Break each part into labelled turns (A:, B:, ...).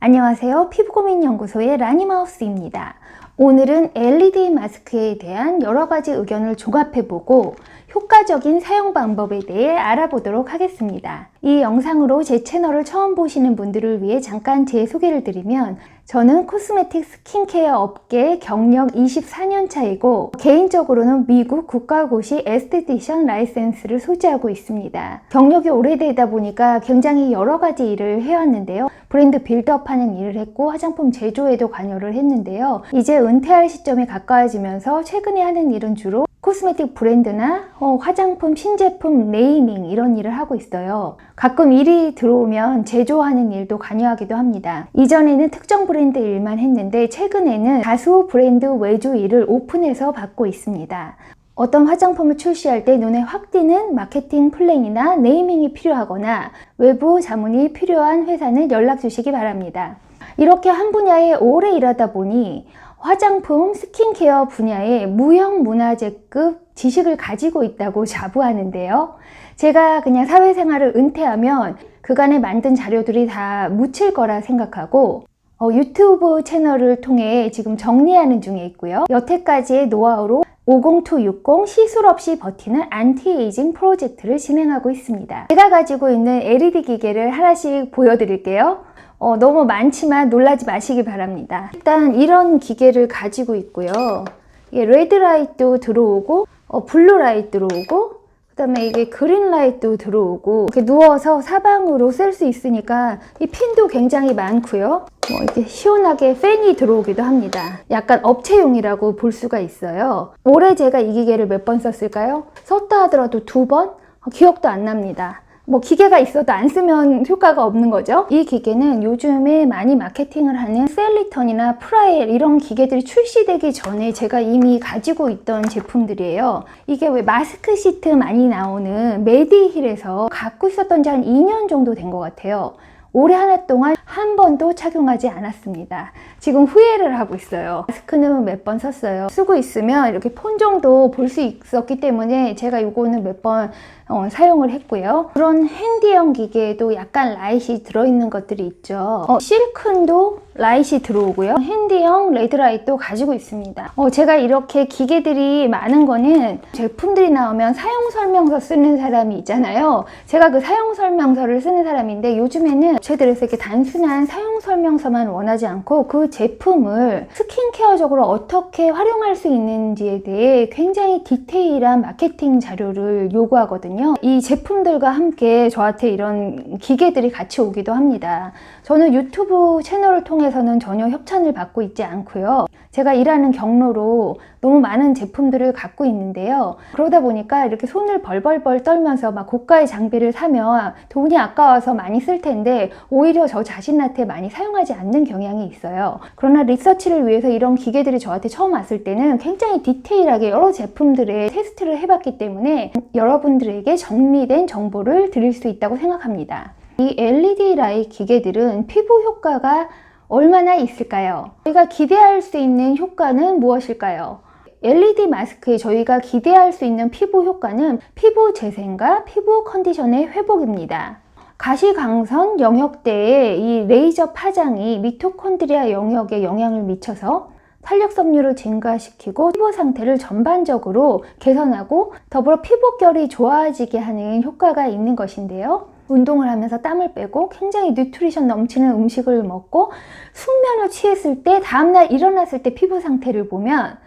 A: 안녕하세요. 피부고민연구소의 라니마우스입니다. 오늘은 LED 마스크에 대한 여러 가지 의견을 종합해보고 효과적인 사용 방법에 대해 알아보도록 하겠습니다. 이 영상으로 제 채널을 처음 보시는 분들을 위해 잠깐 제 소개를 드리면 저는 코스메틱 스킨케어 업계 경력 24년 차이고 개인적으로는 미국 국가고시 에스테티션 라이센스를 소지하고 있습니다. 경력이 오래되다 보니까 굉장히 여러 가지 일을 해왔는데요. 브랜드 빌드업하는 일을 했고 화장품 제조에도 관여를 했는데요. 이제 은퇴할 시점에 가까워지면서 최근에 하는 일은 주로 코스메틱 브랜드나 어, 화장품 신제품 네이밍 이런 일을 하고 있어요. 가끔 일이 들어오면 제조하는 일도 관여하기도 합니다. 이전에는 특정 브랜드 일만 했는데 최근에는 다수 브랜드 외주 일을 오픈해서 받고 있습니다. 어떤 화장품을 출시할 때 눈에 확 띄는 마케팅 플랜이나 네이밍이 필요하거나 외부 자문이 필요한 회사는 연락 주시기 바랍니다. 이렇게 한 분야에 오래 일하다 보니 화장품, 스킨케어 분야의 무형 문화재급 지식을 가지고 있다고 자부하는데요. 제가 그냥 사회생활을 은퇴하면 그간에 만든 자료들이 다 묻힐 거라 생각하고 어, 유튜브 채널을 통해 지금 정리하는 중에 있고요. 여태까지의 노하우로 50260 시술 없이 버티는 안티에이징 프로젝트를 진행하고 있습니다. 제가 가지고 있는 LED 기계를 하나씩 보여드릴게요. 어, 너무 많지만 놀라지 마시기 바랍니다. 일단 이런 기계를 가지고 있고요. 이게 레드 라이트도 들어오고 어, 블루 라이트 들어오고 그다음에 이게 그린 라이트도 들어오고 이렇게 누워서 사방으로 쓸 수 있으니까 이 핀도 굉장히 많고요. 뭐 이렇게 시원하게 팬이 들어오기도 합니다. 약간 업체용이라고 볼 수가 있어요. 올해 제가 이 기계를 몇 번 썼을까요? 썼다 하더라도 두 번? 어, 기억도 안 납니다. 뭐 기계가 있어도 안 쓰면 효과가 없는 거죠. 이 기계는 요즘에 많이 마케팅을 하는 셀리턴이나 프라엘 이런 기계들이 출시되기 전에 제가 이미 가지고 있던 제품들이에요. 이게 왜 마스크 시트 많이 나오는 메디힐에서 갖고 있었던 지 한 2년 정도 된 것 같아요. 올해 하나 동안 한 번도 착용하지 않았습니다. 지금 후회를 하고 있어요. 마스크는 몇 번 썼어요. 쓰고 있으면 이렇게 폰 정도 볼 수 있었기 때문에 제가 이거는 몇번 어, 사용을 했고요. 그런 핸디형 기계에도 약간 라이트이 들어있는 것들이 있죠. 어, 실큰도 라이트이 들어오고요. 핸디형 레드라이트도 가지고 있습니다. 어, 제가 이렇게 기계들이 많은 거는 제품들이 나오면 사용 설명서 쓰는 사람이 있잖아요. 제가 그 사용 설명서를 쓰는 사람인데 요즘에는 업체들에서 이렇게 단순한 사용 설명서만 원하지 않고 그 제품을 스킨케어적으로 어떻게 활용할 수 있는지에 대해 굉장히 디테일한 마케팅 자료를 요구하거든요. 이 제품들과 함께 저한테 이런 기계들이 같이 오기도 합니다. 저는 유튜브 채널을 통해 서는 전혀 협찬을 받고 있지 않고요. 제가 일하는 경로로 너무 많은 제품들을 갖고 있는데요. 그러다 보니까 이렇게 손을 벌벌벌 떨면서 막 고가의 장비를 사면 돈이 아까워서 많이 쓸 텐데 오히려 저 자신한테 많이 사용하지 않는 경향이 있어요. 그러나 리서치를 위해서 이런 기계들이 저한테 처음 왔을 때는 굉장히 디테일하게 여러 제품들의 테스트를 해봤기 때문에 여러분들에게 정리된 정보를 드릴 수 있다고 생각합니다. 이 LED 라이트 기계들은 피부 효과가 얼마나 있을까요? 저희가 기대할 수 있는 효과는 무엇일까요? LED 마스크에 저희가 기대할 수 있는 피부 효과는 피부 재생과 피부 컨디션의 회복입니다. 가시광선 영역대의 이 레이저 파장이 미토콘드리아 영역에 영향을 미쳐서 탄력섬유를 증가시키고 피부 상태를 전반적으로 개선하고 더불어 피부결이 좋아지게 하는 효과가 있는 것인데요. 운동을 하면서 땀을 빼고 굉장히 뉴트리션 넘치는 음식을 먹고 숙면을 취했을 때 다음날 일어났을 때 피부 상태를 보면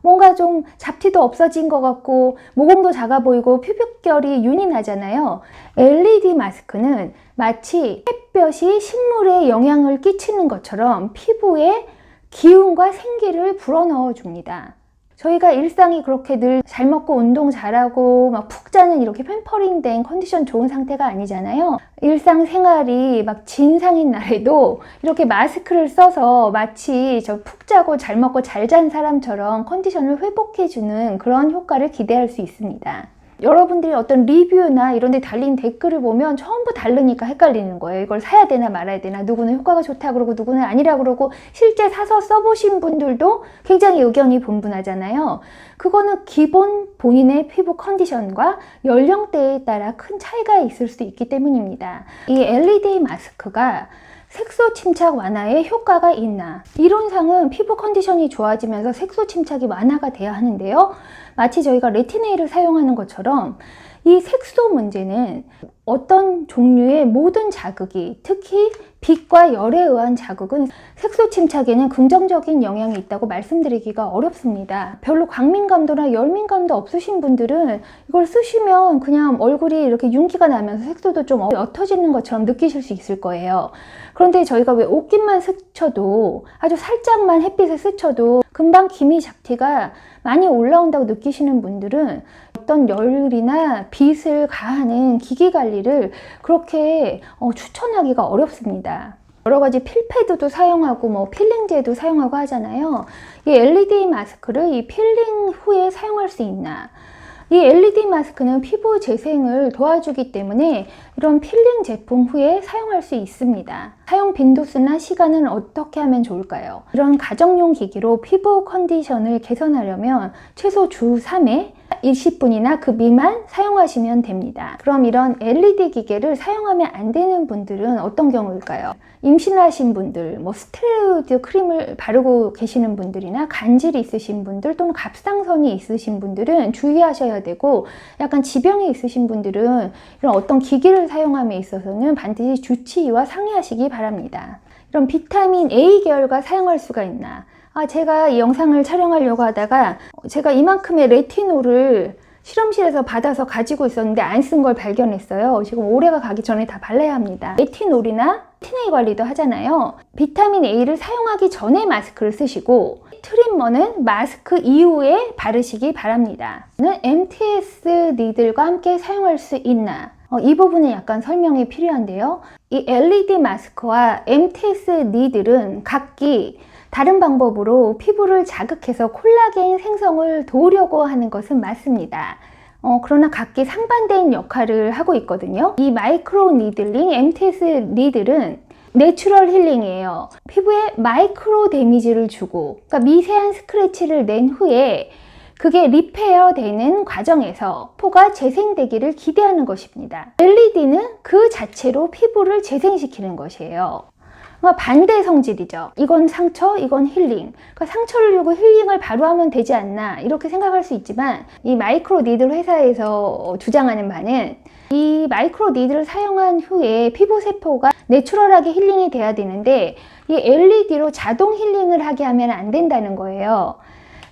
A: 뭔가 좀 잡티도 없어진 것 같고 모공도 작아 보이고 피부결이 윤이 나잖아요. LED 마스크는 마치 햇볕이 식물에 영향을 끼치는 것처럼 피부에 기운과 생기를 불어넣어 줍니다. 저희가 일상이 그렇게 늘 잘 먹고 운동 잘하고 막 푹 자는 이렇게 팸퍼링 된 컨디션 좋은 상태가 아니잖아요. 일상 생활이 막 진상인 날에도 이렇게 마스크를 써서 마치 저 푹 자고 잘 먹고 잘 잔 사람처럼 컨디션을 회복해주는 그런 효과를 기대할 수 있습니다. 여러분들이 어떤 리뷰나 이런 데 달린 댓글을 보면 전부 다르니까 헷갈리는 거예요. 이걸 사야 되나 말아야 되나, 누구는 효과가 좋다 그러고 누구는 아니라 그러고 실제 사서 써보신 분들도 굉장히 의견이 분분하잖아요. 그거는 기본 본인의 피부 컨디션과 연령대에 따라 큰 차이가 있을 수 있기 때문입니다. 이 LED 마스크가 색소 침착 완화에 효과가 있나? 이론상은 피부 컨디션이 좋아지면서 색소 침착이 완화가 돼야 하는데요. 마치 저희가 레티네일을 사용하는 것처럼 이 색소 문제는 어떤 종류의 모든 자극이 특히 빛과 열에 의한 자극은 색소 침착에는 긍정적인 영향이 있다고 말씀드리기가 어렵습니다. 별로 광민감도나 열민감도 없으신 분들은 이걸 쓰시면 그냥 얼굴이 이렇게 윤기가 나면서 색소도 좀 옅어지는 것처럼 느끼실 수 있을 거예요. 그런데 저희가 왜 옷깃만 스쳐도 아주 살짝만 햇빛에 스쳐도 금방 기미 잡티가 많이 올라온다고 느끼시는 분들은 어떤 열이나 빛을 가하는 기기 관리를 그렇게 어, 추천하기가 어렵습니다. 여러 가지 필패드도 사용하고 뭐 필링제도 사용하고 하잖아요. 이 LED 마스크를 이 필링 후에 사용할 수 있나? 이 LED 마스크는 피부 재생을 도와주기 때문에 이런 필링 제품 후에 사용할 수 있습니다. 사용 빈도수나 시간은 어떻게 하면 좋을까요? 이런 가정용 기기로 피부 컨디션을 개선하려면 최소 주 3회 20분이나 그 미만 사용하시면 됩니다. 그럼 이런 LED 기계를 사용하면 안 되는 분들은 어떤 경우일까요? 임신하신 분들, 뭐 스테로이드 크림을 바르고 계시는 분들이나 간질이 있으신 분들 또는 갑상선이 있으신 분들은 주의하셔야 되고 약간 지병이 있으신 분들은 이런 어떤 기기를 사용함에 있어서는 반드시 주치의와 상의하시기 바랍니다. 이런 비타민 A 계열과 사용할 수가 있나? 아, 제가 이 영상을 촬영하려고 하다가 제가 이만큼의 레티놀을 실험실에서 받아서 가지고 있었는데 안 쓴 걸 발견했어요. 지금 올해가 가기 전에 다 발라야 합니다. 레티놀이나 티네이 관리도 하잖아요. 비타민 A를 사용하기 전에 마스크를 쓰시고 트림머는 마스크 이후에 바르시기 바랍니다. MTS 니들과 함께 사용할 수 있나? 어, 이 부분은 약간 설명이 필요한데요. 이 LED 마스크와 MTS 니들은 각기 다른 방법으로 피부를 자극해서 콜라겐 생성을 도우려고 하는 것은 맞습니다. 어, 그러나 각기 상반된 역할을 하고 있거든요. 이 마이크로 니들링, MTS 니들은 내추럴 힐링이에요. 피부에 마이크로 데미지를 주고, 그러니까 미세한 스크래치를 낸 후에 그게 리페어 되는 과정에서 포가 재생되기를 기대하는 것입니다. LED는 그 자체로 피부를 재생시키는 것이에요. 반대 성질이죠. 이건 상처, 이건 힐링. 그러니까 상처를 주고 힐링을 바로 하면 되지 않나 이렇게 생각할 수 있지만 이 마이크로 니들 회사에서 주장하는 바는 이 마이크로 니들을 사용한 후에 피부 세포가 내추럴하게 힐링이 돼야 되는데 이 LED로 자동 힐링을 하게 하면 안 된다는 거예요.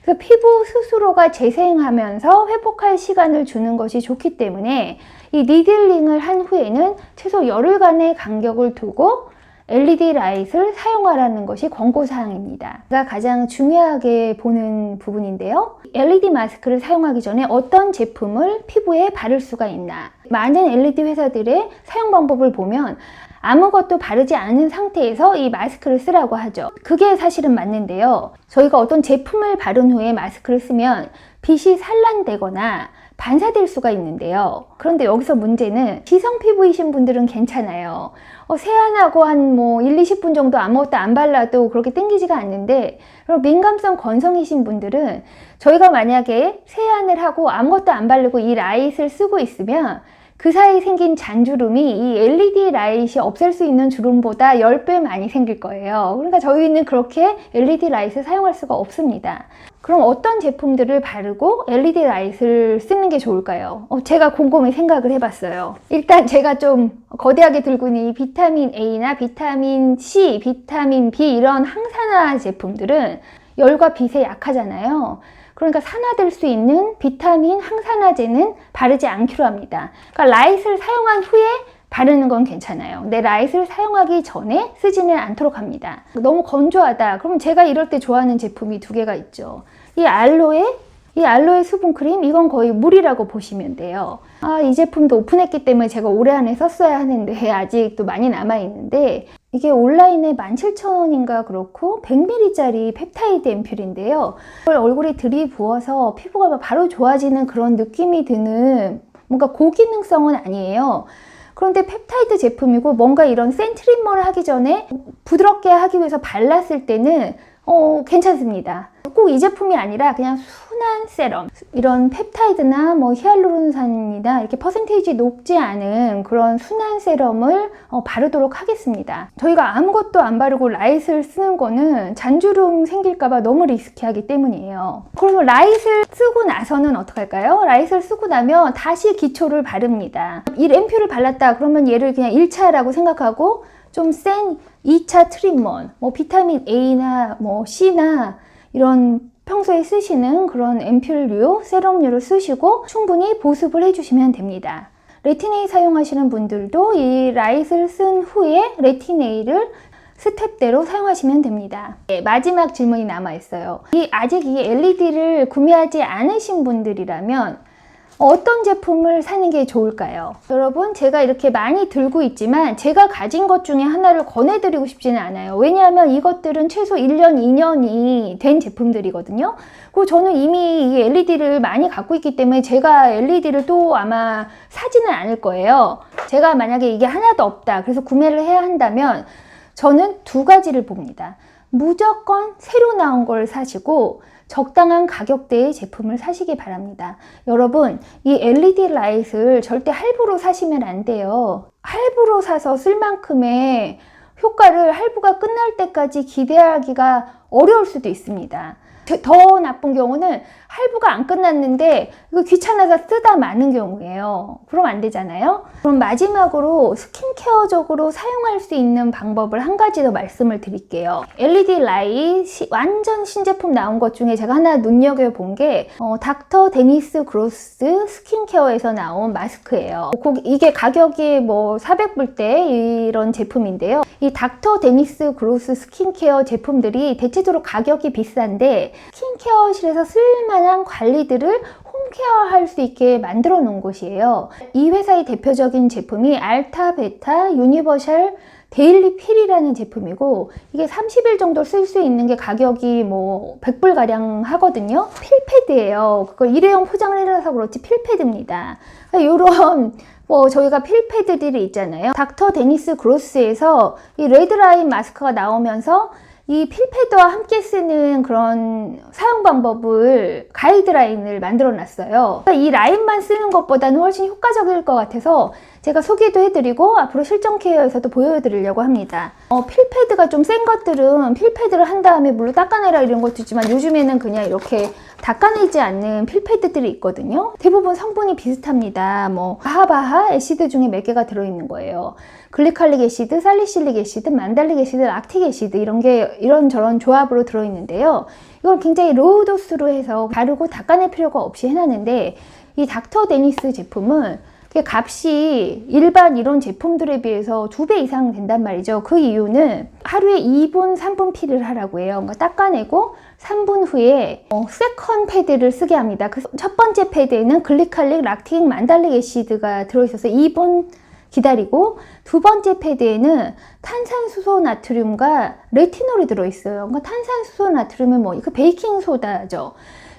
A: 그 피부 스스로가 재생하면서 회복할 시간을 주는 것이 좋기 때문에 이 니들링을 한 후에는 최소 열흘간의 간격을 두고 LED 라이트를 사용하라는 것이 권고사항입니다. 가장 중요하게 보는 부분인데요. LED 마스크를 사용하기 전에 어떤 제품을 피부에 바를 수가 있나. 많은 LED 회사들의 사용 방법을 보면 아무것도 바르지 않은 상태에서 이 마스크를 쓰라고 하죠. 그게 사실은 맞는데요. 저희가 어떤 제품을 바른 후에 마스크를 쓰면 빛이 산란되거나 반사될 수가 있는데요. 그런데 여기서 문제는 지성 피부이신 분들은 괜찮아요. 어, 세안하고 한 뭐 1, 20분 정도 아무것도 안 발라도 그렇게 땡기지가 않는데 그리고 민감성 건성이신 분들은 저희가 만약에 세안을 하고 아무것도 안 바르고 이 라이트를 쓰고 있으면 그 사이 생긴 잔주름이 이 LED 라이트이 없앨 수 있는 주름보다 10배 많이 생길 거예요. 그러니까 저희는 그렇게 LED 라이트를 사용할 수가 없습니다. 그럼 어떤 제품들을 바르고 LED 라이트를 쓰는 게 좋을까요? 어, 제가 곰곰이 생각을 해봤어요. 일단 제가 좀 거대하게 들고 있는 이 비타민 A나 비타민 C, 비타민 B 이런 항산화 제품들은 열과 빛에 약하잖아요. 그러니까 산화될 수 있는 비타민 항산화제는 바르지 않기로 합니다. 그러니까 라이트를 사용한 후에 바르는 건 괜찮아요. 내 라이트를 사용하기 전에 쓰지는 않도록 합니다. 너무 건조하다. 그러면 제가 이럴 때 좋아하는 제품이 두 개가 있죠. 이 알로에 이 알로에 수분 크림 이건 거의 물이라고 보시면 돼요. 아, 이 제품도 오픈했기 때문에 제가 올해 안에 썼어야 하는데 아직도 많이 남아 있는데 이게 온라인에 17,000원인가 그렇고 100ml짜리 펩타이드 앰플인데요. 이걸 얼굴에 들이부어서 피부가 바로 좋아지는 그런 느낌이 드는 뭔가 고기능성은 아니에요. 그런데 펩타이드 제품이고 뭔가 이런 센트리머를 하기 전에 부드럽게 하기 위해서 발랐을 때는 어, 괜찮습니다. 꼭 이 제품이 아니라 그냥 순한 세럼 이런 펩타이드나 뭐 히알루론산이나 이렇게 퍼센테이지 높지 않은 그런 순한 세럼을 어, 바르도록 하겠습니다. 저희가 아무것도 안 바르고 라이트를 쓰는 거는 잔주름 생길까봐 너무 리스키하기 때문이에요. 그러면 라이트를 쓰고 나서는 어떻게 할까요? 라이트를 쓰고 나면 다시 기초를 바릅니다. 이 램퓨를 발랐다 그러면 얘를 그냥 1차라고 생각하고 좀센 2차 트리트먼트, 뭐 비타민 A나 뭐 C나 이런 평소에 쓰시는 그런 앰플류, 세럼류를 쓰시고 충분히 보습을 해주시면 됩니다. 레티네이 사용하시는 분들도 이 라이트를 쓴 후에 레티네이를 스텝대로 사용하시면 됩니다. 네, 마지막 질문이 남아 있어요. 이 아직 이 LED를 구매하지 않으신 분들이라면 어떤 제품을 사는 게 좋을까요? 여러분, 제가 이렇게 많이 들고 있지만 제가 가진 것 중에 하나를 권해드리고 싶지는 않아요. 왜냐하면 이것들은 최소 1년, 2년이 된 제품들이거든요. 그리고 저는 이미 이 LED를 많이 갖고 있기 때문에 제가 LED를 또 아마 사지는 않을 거예요. 제가 만약에 이게 하나도 없다. 그래서 구매를 해야 한다면 저는 두 가지를 봅니다. 무조건 새로 나온 걸 사시고 적당한 가격대의 제품을 사시기 바랍니다. 여러분, 이 LED 라이트를 절대 할부로 사시면 안 돼요. 할부로 사서 쓸 만큼의 효과를 할부가 끝날 때까지 기대하기가 어려울 수도 있습니다. 더 나쁜 경우는 할부가 안 끝났는데 이거 귀찮아서 쓰다 마는 경우예요. 그럼 안 되잖아요. 그럼 마지막으로 스킨케어적으로 사용할 수 있는 방법을 한 가지 더 말씀을 드릴게요. LED 라이트 완전 신제품 나온 것 중에 제가 하나 눈여겨본 게 어, 닥터 데니스 그로스 스킨케어에서 나온 마스크예요. 이게 가격이 뭐 400불대 이런 제품인데요. 이 닥터 데니스 그로스 스킨케어 제품들이 대체적으로 가격이 비싼데 스킨케어실에서 쓸만한 관리들을 홈케어 할 수 있게 만들어 놓은 곳이에요. 이 회사의 대표적인 제품이 알타, 베타, 유니버셜 데일리 필이라는 제품이고 이게 30일 정도 쓸 수 있는 게 가격이 뭐 100불 가량 하거든요. 필패드예요. 그걸 일회용 포장을 해놔서 그렇지 필패드입니다. 이런 뭐 저희가 필패드들이 있잖아요. 닥터 데니스 그로스에서 이 레드라인 마스크가 나오면서 이 필패드와 함께 쓰는 그런 사용 방법을 가이드라인을 만들어 놨어요. 그러니까 이 라인만 쓰는 것보다는 훨씬 효과적일 것 같아서 제가 소개도 해드리고 앞으로 실전 케어에서도 보여드리려고 합니다. 어, 필패드가 좀 센 것들은 필패드를 한 다음에 물로 닦아내라 이런 것도 있지만 요즘에는 그냥 이렇게 닦아내지 않는 필패드들이 있거든요. 대부분 성분이 비슷합니다. 뭐 바하바하 애시드 중에 몇 개가 들어있는 거예요. 글리칼릭 애시드, 살리실릭 애시드, 만달릭 애시드, 락틱 애시드 이런 게 이런 저런 조합으로 들어있는데요. 이걸 굉장히 로우 도수로 해서 바르고 닦아낼 필요가 없이 해놨는데 이 닥터 데니스 제품은 값이 일반 이런 제품들에 비해서 두 배 이상 된단 말이죠. 그 이유는 하루에 2분, 3분 필을 하라고 해요. 그러니까 닦아내고 3분 후에 어, 세컨 패드를 쓰게 합니다. 그 첫 번째 패드에는 글리칼릭, 락틱, 만달릭 애시드가 들어있어서 2분 기다리고 두 번째 패드에는 탄산수소 나트륨과 레티놀이 들어있어요. 그러니까 탄산수소 나트륨은 뭐, 그 베이킹 소다죠.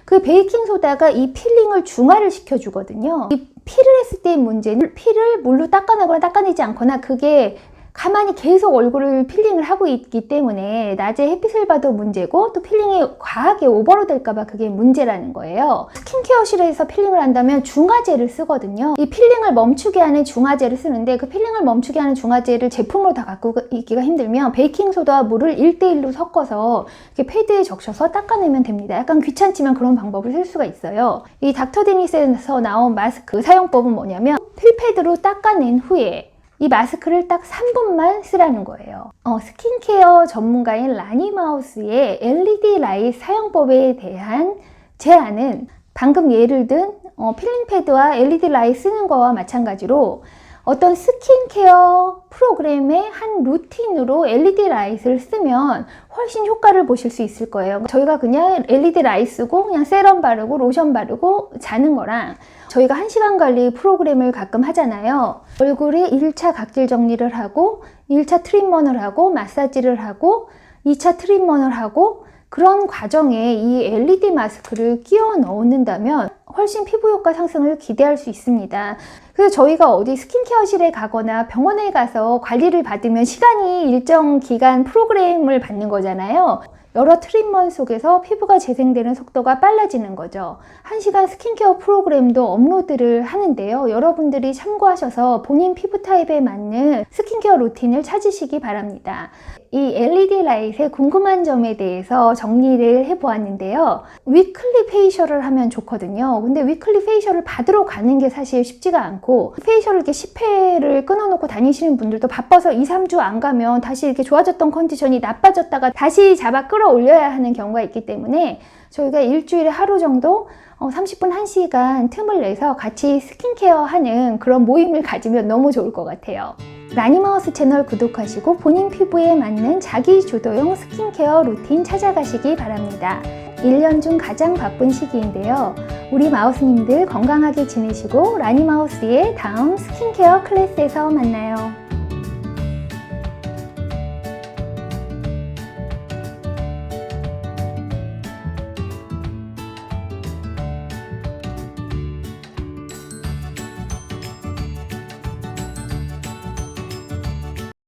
A: 그 베이킹 소다가 이 필링을 중화를 시켜주거든요. 이 피를 했을 때의 문제는 피를 물로 닦아내거나 닦아내지 않거나 그게 가만히 계속 얼굴을 필링을 하고 있기 때문에 낮에 햇빛을 봐도 문제고 또 필링이 과하게 오버로 될까봐 그게 문제라는 거예요. 스킨케어실에서 필링을 한다면 중화제를 쓰거든요. 이 필링을 멈추게 하는 중화제를 쓰는데 그 필링을 멈추게 하는 중화제를 제품으로 다 갖고 있기가 힘들면 베이킹소다와 물을 1대1로 섞어서 이렇게 패드에 적셔서 닦아내면 됩니다. 약간 귀찮지만 그런 방법을 쓸 수가 있어요. 이 닥터데니스에서 나온 마스크 사용법은 뭐냐면 필패드로 닦아낸 후에 이 마스크를 딱 3분만 쓰라는 거예요. 어, 스킨케어 전문가인 라니 마우스의 LED 라이트 사용법에 대한 제안은 방금 예를 든 어, 필링 패드와 LED 라이트 쓰는 거와 마찬가지로 어떤 스킨케어 프로그램의 한 루틴으로 LED 라이트를 쓰면 훨씬 효과를 보실 수 있을 거예요. 저희가 그냥 LED 라이트 쓰고 그냥 세럼 바르고 로션 바르고 자는 거랑 저희가 1시간 관리 프로그램을 가끔 하잖아요. 얼굴에 1차 각질 정리를 하고 1차 트리트먼을 하고 마사지를 하고 2차 트리트먼을 하고 그런 과정에 이 LED 마스크를 끼워 넣는다면 훨씬 피부 효과 상승을 기대할 수 있습니다. 그래서 저희가 어디 스킨케어실에 가거나 병원에 가서 관리를 받으면 시간이 일정 기간 프로그램을 받는 거잖아요. 여러 트리트먼트 속에서 피부가 재생되는 속도가 빨라지는 거죠. 1시간 스킨케어 프로그램도 업로드를 하는데요. 여러분들이 참고하셔서 본인 피부 타입에 맞는 스킨케어 루틴을 찾으시기 바랍니다. 이 LED 라이트의 궁금한 점에 대해서 정리를 해보았는데요. 위클리 페이셜을 하면 좋거든요. 근데 위클리 페이셜을 받으러 가는 게 사실 쉽지가 않고 페이셜을 이렇게 10회를 끊어놓고 다니시는 분들도 바빠서 2, 3주 안 가면 다시 이렇게 좋아졌던 컨디션이 나빠졌다가 다시 잡아 끌어 올려야 하는 경우가 있기 때문에 저희가 일주일에 하루 정도 어, 30분 1시간 틈을 내서 같이 스킨케어 하는 그런 모임을 가지면 너무 좋을 것 같아요. 라니마우스 채널 구독하시고 본인 피부에 맞는 자기 주도용 스킨케어 루틴 찾아가시기 바랍니다. 1년 중 가장 바쁜 시기인데요. 우리 마우스님들 건강하게 지내시고 라니마우스의 다음 스킨케어 클래스에서 만나요.